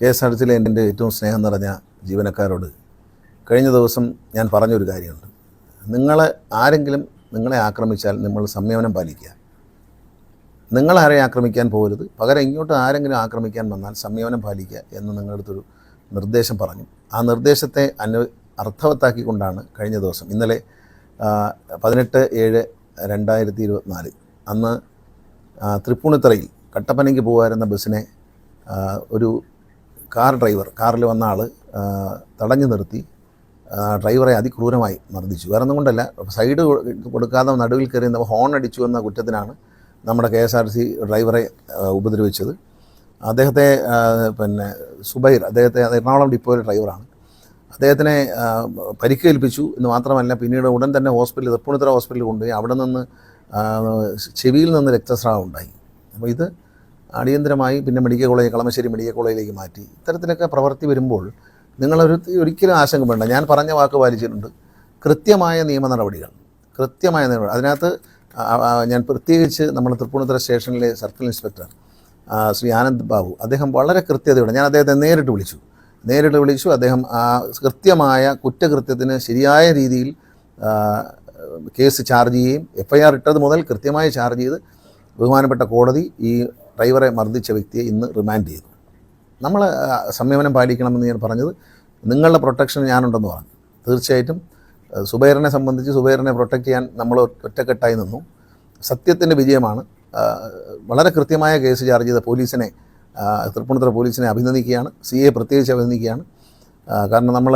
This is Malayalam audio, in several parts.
കെ എസ് ആർ ടി സിയിലെ എന്റെ ഏറ്റവും സ്നേഹം നിറഞ്ഞ ജീവനക്കാരോട് കഴിഞ്ഞ ദിവസം ഞാൻ പറഞ്ഞൊരു കാര്യമുണ്ട്. നിങ്ങൾ ആരെങ്കിലും നിങ്ങളെ ആക്രമിച്ചാൽ നിങ്ങൾ സംയമനം പാലിക്കുക. നിങ്ങളാരെ ആക്രമിക്കാൻ പോകരുത്. പകരം ഇങ്ങോട്ട് ആരെങ്കിലും ആക്രമിക്കാൻ വന്നാൽ സംയമനം പാലിക്കുക എന്ന് നിങ്ങളുടെ അടുത്തൊരു നിർദ്ദേശം പറഞ്ഞു. ആ നിർദ്ദേശത്തെ അനു അർത്ഥവത്താക്കിക്കൊണ്ടാണ് കഴിഞ്ഞ ദിവസം ഇന്നലെ പതിനെട്ട് ഏഴ് രണ്ടായിരത്തി ഇരുപത്തിനാല് അന്ന് തൃപ്പൂണിത്തറയിൽ കട്ടപ്പനയ്ക്ക് പോകുമായിരുന്ന ബസ്സിനെ ഒരു കാർ ഡ്രൈവർ കാറിൽ വന്ന ആൾ തടഞ്ഞു നിർത്തി ഡ്രൈവറെ അതിക്രൂരമായി മർദ്ദിച്ചു. വേറെ ഒന്നും കൊണ്ടല്ല സൈഡ് കൊടുക്കാതെ നടുവിൽ കയറി നമ്മൾ ഹോൺ അടിച്ചു എന്ന കുറ്റത്തിനാണ് നമ്മുടെ കെ എസ് ആർ സി ഡ്രൈവറെ ഉപദ്രവിച്ചത്. അദ്ദേഹത്തെ പിന്നെ സുബൈർ അദ്ദേഹത്തെ എറണാകുളം ഡിപ്പോയിലെ ഡ്രൈവറാണ്. അദ്ദേഹത്തിനെ പരിക്കേൽപ്പിച്ചു എന്ന് മാത്രമല്ല പിന്നീട് ഉടൻ തന്നെ ഹോസ്പിറ്റലിൽ തൃപ്പൂണിത്തുറ ഹോസ്പിറ്റലിൽ കൊണ്ടുപോയി അവിടെ നിന്ന് ചെവിയിൽ നിന്ന് രക്തസ്രാവം ഉണ്ടായി. അപ്പോൾ ഇത് അടിയന്തരമായി പിന്നെ മെഡിക്കൽ കോളേജ് കളമശ്ശേരി മെഡിക്കൽ കോളേജിലേക്ക് മാറ്റി. ഇത്തരത്തിലൊക്കെ പ്രവൃത്തി വരുമ്പോൾ നിങ്ങളൊരു ഒരിക്കലും ആശങ്ക വേണ്ട. ഞാൻ പറഞ്ഞ വാക്ക് പാലിച്ചിട്ടുണ്ട്. കൃത്യമായ നിയമ നടപടികൾ. കൃത്യമായ നിയമ അതിനകത്ത് ഞാൻ പ്രത്യേകിച്ച് നമ്മൾ തൃപ്പൂണിത്തുറ സ്റ്റേഷനിലെ സർക്കിൾ ഇൻസ്പെക്ടർ ശ്രീ ആനന്ദ് ബാബു അദ്ദേഹം വളരെ കൃത്യതയോടെ ഞാൻ അദ്ദേഹത്തെ നേരിട്ട് വിളിച്ചു. നേരിട്ട് വിളിച്ചു അദ്ദേഹം കൃത്യമായ കുറ്റകൃത്യത്തിന് ശരിയായ രീതിയിൽ കേസ് ചാർജ് ചെയ്യുകയും എഫ് ഐ ആർ ഇട്ടത് മുതൽ കൃത്യമായി ചാർജ് ചെയ്ത് ബഹുമാനപ്പെട്ട കോടതി ഈ ഡ്രൈവറെ മർദ്ദിച്ച വ്യക്തിയെ ഇന്ന് റിമാൻഡ് ചെയ്തു. നമ്മൾ സംയമനം പാലിക്കണമെന്ന് ഞാൻ പറഞ്ഞത് നിങ്ങളുടെ പ്രൊട്ടക്ഷൻ ഞാനുണ്ടെന്ന് പറഞ്ഞു. തീർച്ചയായിട്ടും സുബൈറിനെ സംബന്ധിച്ച് സുബൈറിനെ പ്രൊട്ടക്റ്റ് ചെയ്യാൻ നമ്മൾ ഒറ്റക്കെട്ടായി നിന്നു. സത്യത്തിന്റെ വിജയമാണ്. വളരെ കൃത്യമായ കേസ് ചാർജ് ചെയ്ത പോലീസിനെ തൃപ്പൂണിത്തുറ പോലീസിനെ അഭിനന്ദിക്കുകയാണ്. സി എ പ്രത്യേകിച്ച് അഭിനന്ദിക്കുകയാണ്. കാരണം നമ്മൾ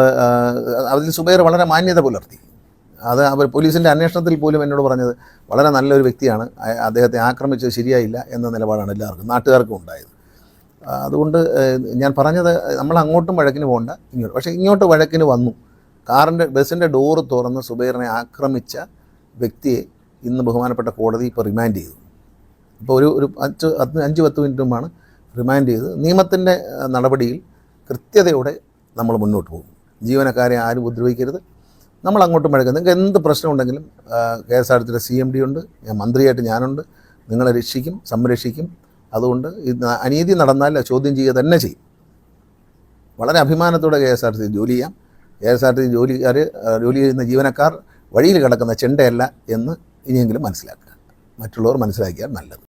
അതിൽ സുബൈർ വളരെ മാന്യത പുലർത്തി. അത് അവർ പോലീസിന്റെ അന്വേഷണത്തിൽ പോലും എന്നോട് പറഞ്ഞത് വളരെ നല്ലൊരു വ്യക്തിയാണ്. അദ്ദേഹത്തെ ആക്രമിച്ചത് ശരിയായില്ല എന്ന നിലപാടാണ് എല്ലാവർക്കും നാട്ടുകാർക്കും ഉണ്ടായത്. അതുകൊണ്ട് ഞാൻ പറഞ്ഞത് നമ്മൾ അങ്ങോട്ടും വഴക്കിന് പോകണ്ട ഇങ്ങോട്ട്. പക്ഷേ ഇങ്ങോട്ട് വഴക്കിന് വന്നു. കാറിന്റെ ബസ്സിന്റെ ഡോറ് തുറന്ന് സുബൈറിനെ ആക്രമിച്ച വ്യക്തിയെ ഇന്ന് ബഹുമാനപ്പെട്ട കോടതി ഇപ്പോൾ റിമാൻഡ് ചെയ്തു. ഇപ്പോൾ ഒരു ഒരു അഞ്ച് അഞ്ച് പത്ത് മിനിറ്റ് മുമ്പാണ് റിമാൻഡ് ചെയ്ത് നിയമത്തിന്റെ നടപടിയിൽ കൃത്യതയോടെ നമ്മൾ മുന്നോട്ട് പോകും. ജീവനക്കാരെ ആരും ഉപദ്രവിക്കരുത്. നമ്മൾ അങ്ങോട്ടും മഴക്കും നിങ്ങൾക്ക് എന്ത് പ്രശ്നമുണ്ടെങ്കിലും കെ എസ് ആർ ടിയുടെ സി എം ഡി ഉണ്ട് മന്ത്രിയായിട്ട് ഞാനുണ്ട് നിങ്ങളെ രക്ഷിക്കും സംരക്ഷിക്കും. അതുകൊണ്ട് അനീതി നടന്നാൽ ചോദ്യം ചെയ്യുക തന്നെ ചെയ്യും. വളരെ അഭിമാനത്തോടെ കെ എസ് ആർ ടി ജോലി ചെയ്യാം. കെ എസ് ആർ ടി ജോലിക്കാർ ജോലി ചെയ്യുന്ന ജീവനക്കാർ വഴിയിൽ കിടക്കുന്ന ചെണ്ടയല്ല എന്ന് ഇനിയെങ്കിലും മനസ്സിലാക്കുക. മറ്റുള്ളവർ മനസ്സിലാക്കിയാൽ നല്ലത്.